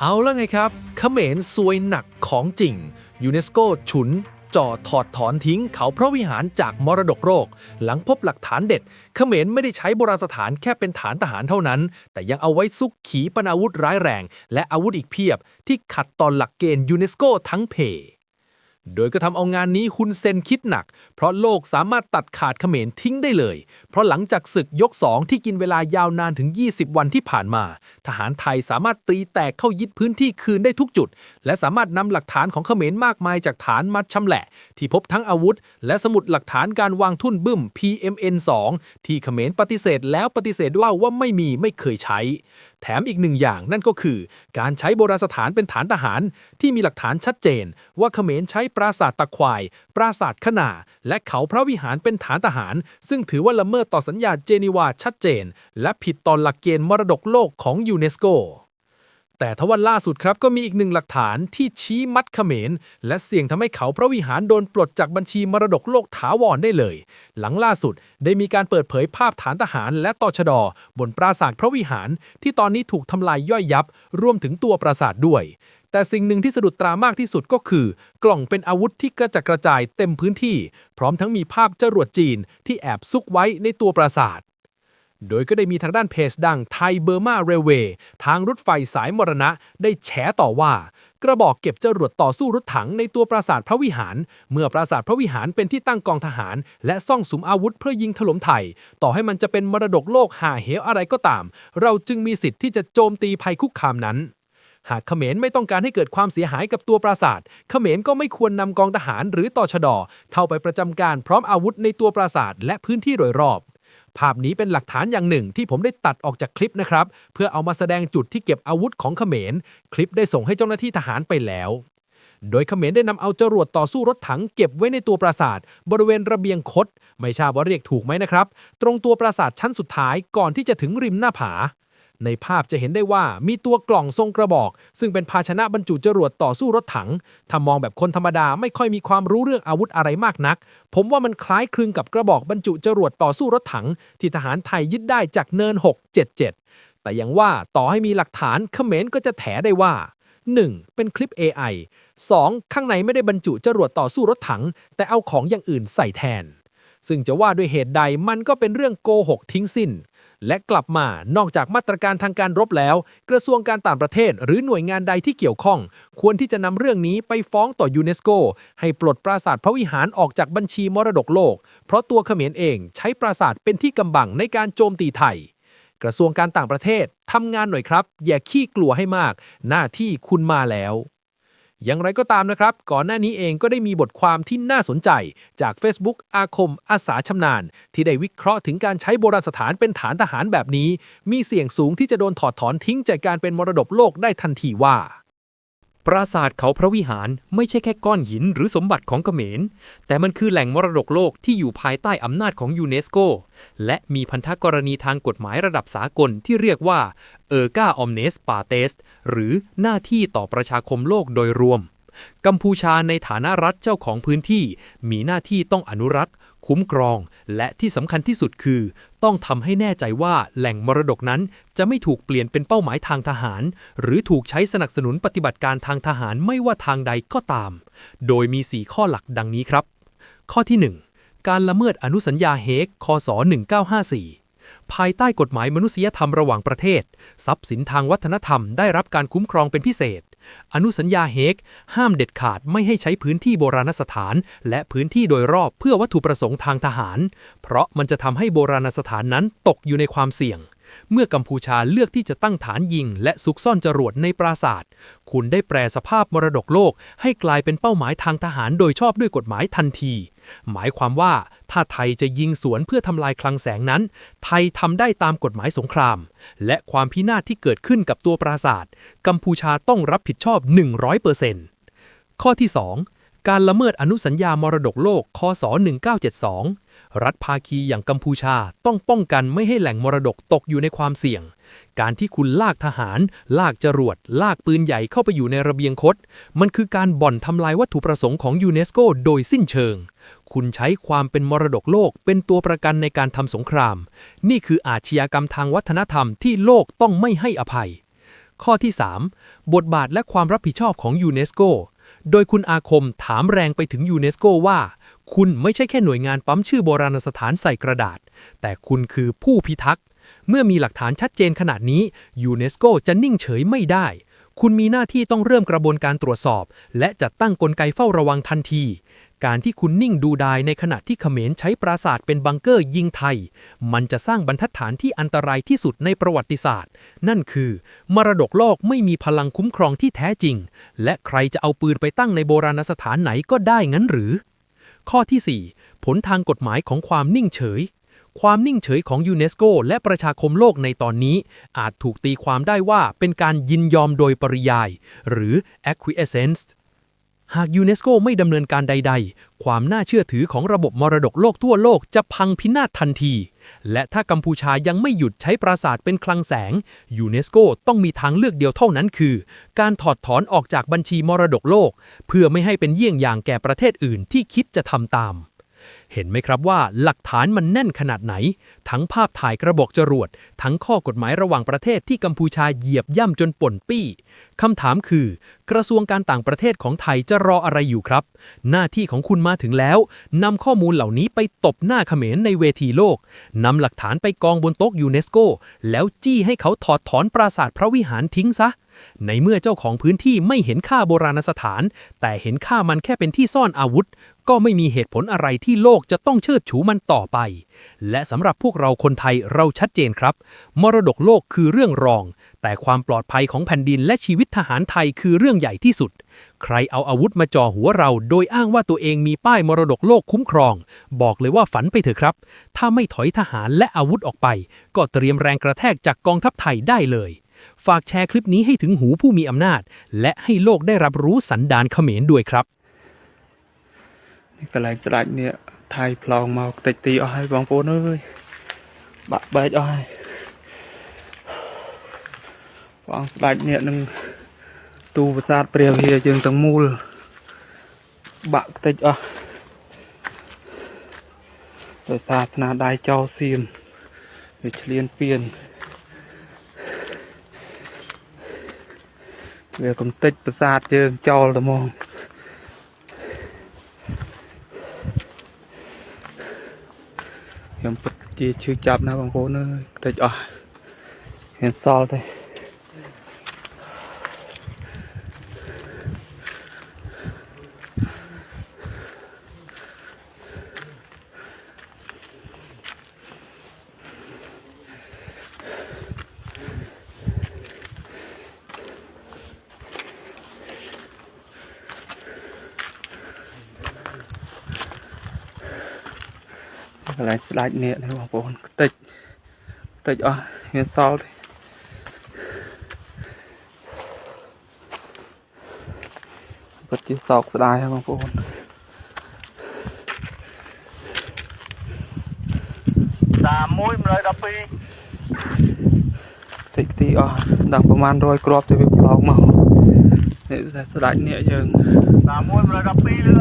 เอาแล้วไงครับเขมรซวยหนักของจริง ยูเนสโกฉุนจ่อถอดถอนทิ้งเขาพระวิหารจากมรดกโลกหลังพบหลักฐานเด็ด เขมรไม่ได้ใช้โบราณสถานแค่เป็นฐานทหารเท่านั้น แต่ยังเอาไว้ซุกขีปนาวุธร้ายแรง และอาวุธอีกเพียบที่ขัดต่อหลักเกณฑ์ยูเนสโกทั้งเพ โดยก็ทำเอางานนี้ฮุนเซนคิดหนัก เพราะโลกสามารถตัดขาดเขมรทิ้งได้เลย เพราะหลังจากศึกยกสองที่กินเวลายาวนานถึง 20 วันที่ผ่านมา ทหารไทยสามารถตีแตกเข้ายึดพื้นที่คืนได้ทุกจุด และสามารถนำหลักฐานของเขมรมากมายจากฐานมัดชำแหละ ที่พบทั้งอาวุธ และสมุดหลักฐานการวางทุ่นบึ้ม PMN2 ที่เขมรปฏิเสธแล้วปฏิเสธเล่าว่าไม่มีไม่เคยใช้แถมอีกหนึ่งอย่างนั่นก็คือ การใช้โบราณสถานเป็นฐานทหาร ที่มีหลักฐานชัดเจน ว่าเขมรใช้ปราสาทตะควาย ปราสาทขนา และเขาพระวิหารเป็นฐานทหาร ซึ่งถือว่าละเมิดต่อสัญญาเจนีวาชัดเจน และผิดต่อหลักเกณฑ์มรดกโลกของยูเนสโก แต่ทว่าล่าสุดครับก็มีอีกหนึ่งหลักฐานที่ชี้มัดเขมร และเสี่ยงทำให้เขาพระวิหารโดนปลดจากบัญชีมรดกโลกถาวรได้เลย หลังล่าสุดได้มีการเปิดเผยภาพฐานทหารและตชด บนปราสาทพระวิหาร ที่ตอนนี้ถูกทำลายย่อยยับ รวมถึงตัวปราสาทด้วย แต่สิ่งหนึ่งที่สะดุดตามากที่สุดก็คือ กล่องเป็นอาวุธที่กระจัดกระจายเต็มพื้นที่ พร้อมทั้งมีภาพจรวดจีนที่แอบซุกไว้ในตัวปราสาท โดยก็ได้มีทางด้านเพจดังไทยเบอร์มาเรเวย์ทางรถไฟสายมรณะได้แฉต่อว่า กระบอกเก็บจรวดต่อสู้รถถังในตัวปราสาทพระวิหาร เมื่อปราสาทพระวิหารเป็นที่ตั้งกองทหาร และซ่องสุมอาวุธเพื่อยิงถล่มไทย ต่อให้มันจะเป็นมรดกโลกหาเหวอะไรก็ตาม เราจึงมีสิทธิ์ที่จะโจมตีภัยคุกคามนั้นหากเขมรไม่ต้องการให้เกิดความเสียหายกับตัวปราสาท เขมรก็ไม่ควรนำกองทหารหรือต่อชดเข้าไปประจำการพร้อมอาวุธในตัวปราสาทและพื้นที่โดยรอบ ภาพนี้เป็นหลักฐานอย่างหนึ่งที่ผมได้ตัดออกจากคลิปนะครับ เพื่อเอามาแสดงจุดที่เก็บอาวุธของเขมร คลิปได้ส่งให้เจ้าหน้าที่ทหารไปแล้ว โดยเขมรได้นำเอาจรวดต่อสู้รถถังเก็บไว้ในตัวปราสาท บริเวณระเบียงคด ไม่ทราบว่าเรียกถูกไหมนะครับ ตรงตัวปราสาทชั้นสุดท้ายก่อนที่จะถึงริมหน้าผา ในภาพจะเห็นได้ว่ามีตัวกล่องทรงกระบอก ซึ่งเป็นภาชนะบรรจุจรวดต่อสู้รถถังถ้ามองแบบคนธรรมดาไม่ค่อยมีความรู้เรื่องอาวุธอะไรมากนัก ผมว่ามันคล้ายคลึงกับกระบอกบรรจุจรวดต่อสู้รถถัง ที่ทหารไทยยึดได้จากเนิน 677 แต่อย่างว่าต่อให้มีหลักฐานเขมรก็จะแถได้ว่า 1. เป็นคลิป AI 2. ข้างในไม่ได้บรรจุจรวดต่อสู้รถถัง แต่เอาของอย่างอื่นใส่แทน ซึ่งจะว่าด้วยเหตุใดมันก็เป็นเรื่องโกหกทิ้งสิ้น และกลับมานอกจากมาตรการทางการรบแล้ว กระทรวงการต่างประเทศ หรือหน่วยงานใดที่เกี่ยวข้อง ควรที่จะนำเรื่องนี้ไปฟ้องต่อยูเนสโก ให้ปลดปราสาทพระวิหารออกจากบัญชีมรดกโลก เพราะตัวเขมรเองใช้ปราสาทเป็นที่กำบังในการโจมตีไทย กระทรวงการต่างประเทศทำงานหน่อยครับ อย่าขี้กลัวให้มาก หน้าที่คุณมาแล้ว อย่างไรก็ตามนะครับ ก่อนหน้านี้เองก็ได้มีบทความที่น่าสนใจ จาก Facebook อาคม อาสาชำนาญ ที่ได้วิเคราะห์ถึงการใช้โบราณสถานเป็นฐานทหารแบบนี้ มีเสี่ยงสูงที่จะโดนถอดถอนทิ้งจากการเป็นมรดกโลกได้ทันทีว่า ปราสาทเขาพระวิหารไม่ใช่แค่ก้อนหินหรือสมบัติของเขมร แต่มันคือแหล่งมรดกโลกที่อยู่ภายใต้อำนาจของยูเนสโก และมีพันธกรณีทางกฎหมายระดับสากลที่เรียกว่าเออร์กาออมเนสปาเตสหรือหน้าที่ต่อประชาคมโลกโดยรวม กัมพูชาในฐานะรัฐเจ้าของพื้นที่ มีหน้าที่ต้องอนุรักษ์ คุ้มครอง และที่สำคัญที่สุดคือ ต้องทำให้แน่ใจว่าแหล่งมรดกนั้นจะไม่ถูกเปลี่ยนเป็นเป้าหมายทางทหาร หรือถูกใช้สนับสนุนปฏิบัติการทางทหารไม่ว่าทางใดก็ตาม โดยมี 4 ข้อหลักดังนี้ครับ ข้อที่ 1 การละเมิดอนุสัญญาเฮกคศ1954ภายใต้กฎหมายมนุษยธรรมระหว่างประเทศ ทรัพย์สินทางวัฒนธรรมได้รับการคุ้มครองเป็นพิเศษ อนุสัญญาเฮกห้ามเด็ดขาดไม่ให้ใช้พื้นที่โบราณสถาน และพื้นที่โดยรอบเพื่อวัตถุประสงค์ทางทหาร เพราะมันจะทำให้โบราณสถานนั้นตกอยู่ในความเสี่ยง เมื่อกัมพูชาเลือกที่จะตั้งฐานยิง และซุกซ่อนจรวดในปราสาทคุณได้แปลสภาพมรดกโลก ให้กลายเป็นเป้าหมายทางทหารโดยชอบด้วยกฎหมายทันที หมายความว่าถ้าไทยจะยิงสวนเพื่อทำลายคลังแสงนั้น ไทยทำได้ตามกฎหมายสงคราม และความพินาศที่เกิดขึ้นกับตัวปราสาทกัมพูชาต้องรับผิดชอบ 100%ข้อที่ 2 การละเมิดอนุสัญญามรดกโลกคศ1972 รัฐภาคีอย่างกัมพูชาต้องป้องกันไม่ให้แหล่งมรดกตกอยู่ในความเสี่ยง การที่คุณลากทหาร ลากจรวด ลากปืนใหญ่เข้าไปอยู่ในระเบียงคด มันคือการบ่อนทำลายวัตถุประสงค์ของยูเนสโกโดยสิ้นเชิง คุณใช้ความเป็นมรดกโลกเป็นตัวประกันในการทำสงคราม นี่คืออาชญากรรมทางวัฒนธรรมที่โลกต้องไม่ให้อภัย ข้อที่ 3 บทบาทและความรับผิดชอบของยูเนสโกโดยคุณอาคมถามแรงไปถึงยูเนสโกว่า คุณไม่ใช่แค่หน่วยงานปั๊มชื่อโบราณสถานใส่กระดาษ แต่คุณคือผู้พิทักษ์ เมื่อมีหลักฐานชัดเจนขนาดนี้ยูเนสโกจะนิ่งเฉยไม่ได้ คุณมีหน้าที่ต้องเริ่มกระบวนการตรวจสอบ และจัดตั้งกลไกเฝ้าระวังทันที การที่คุณนิ่งดูดายในขณะที่เขมรใช้ปราสาทเป็นบังเกอร์ยิงไทย มันจะสร้างบรรทัดฐานที่อันตรายที่สุดในประวัติศาสตร์ นั่นคือ มรดกโลกไม่มีพลังคุ้มครองที่แท้จริง และใครจะเอาปืนไปตั้งในโบราณสถานไหนก็ได้งั้นหรือ ข้อที่ 4 ผลทางกฎหมายของความนิ่งเฉย ความนิ่งเฉยของยูเนสโกและประชาคมโลกในตอนนี้ อาจถูกตีความได้ว่าเป็นการยินยอมโดยปริยาย หรือ acquiescence หากยูเนสโกไม่ดำเนินการใด ๆ ความน่าเชื่อถือของระบบมรดกโลกทั่วโลกจะพังพินาศทันที และถ้ากัมพูชายังไม่หยุดใช้ปราสาทเป็นคลังแสง ยูเนสโกต้องมีทางเลือกเดียวเท่านั้นคือ การถอดถอนออกจากบัญชีมรดกโลก เพื่อไม่ให้เป็นเยี่ยงอย่างแก่ประเทศอื่นที่คิดจะทำตาม เห็นไหมครับว่าหลักฐานมันแน่นขนาดไหน ทั้งภาพถ่ายกระบอกจรวด ทั้งข้อกฎหมายระหว่างประเทศที่กัมพูชาเหยียบย่ำจนป่นปี้คำถามคือ กระทรวงการต่างประเทศของไทยจะรออะไรอยู่ครับ หน้าที่ของคุณมาถึงแล้วนำข้อมูลเหล่านี้ไปตบหน้าเขมรในเวทีโลกนำหลักฐานไปกองบนโต๊ะยูเนสโก แล้วจี้ให้เขาถอดถอนปราสาทพระวิหารทิ้งซะ ในเมื่อเจ้าของพื้นที่ไม่เห็นค่าโบราณสถาน แต่เห็นค่ามันแค่เป็นที่ซ่อนอาวุธ ก็ไม่มีเหตุผลอะไรที่โลกจะต้องเชิดฉูมันต่อไป และสำหรับพวกเราคนไทยเราชัดเจนครับ มรดกโลกคือเรื่องรอง แต่ความปลอดภัยของแผ่นดินและชีวิตทหารไทยคือเรื่องใหญ่ที่สุด ใครเอาอาวุธมาจ่อหัวเรา โดยอ้างว่าตัวเองมีป้ายมรดกโลกคุ้มครอง บอกเลยว่าฝันไปเถอะครับ ถ้าไม่ถอยทหารและอาวุธออกไป ก็เตรียมแรงกระแทกจากกองทัพไทยได้เลย ฝากแชร์คลิปนี้ให้ถึงหูผู้มีอำนาจ และให้โลกได้รับรู้สันดานเขมรด้วยครับ នេះកន្លែងស្ដាច់នេះថៃប្លង់មកតិចទីអស់ហើយបងប្អូនអើយបាក់បែកអស់ហើយបងស្ដាច់នេះនឹងទូប្រាសាទព្រះវិហារយើងទាំងមូលបាក់តិចអស់ដោយសារស្នាដៃចោលសៀមវាឆ្លៀនពៀន វាកំតិចប្រាសាទយើងចោលតែហ្មងខ្ញុំពិតជាឈឺចាប់ណាស់បងប្អូនអើយតិចអស់ហ៊ានសល់ទេ កន្លែងស្ដាច់នេះនេះបងប្អូនតិចតិចអស់មានសល់ទេពិតជាសោកស្ដាយហើយបងប្អូន 31 112 តិចទីអស់ដល់ប្រហែល100គ្រាប់ទៅវាផ្លោកមកនេះតែស្ដាច់នេះយើង 31 112លឿន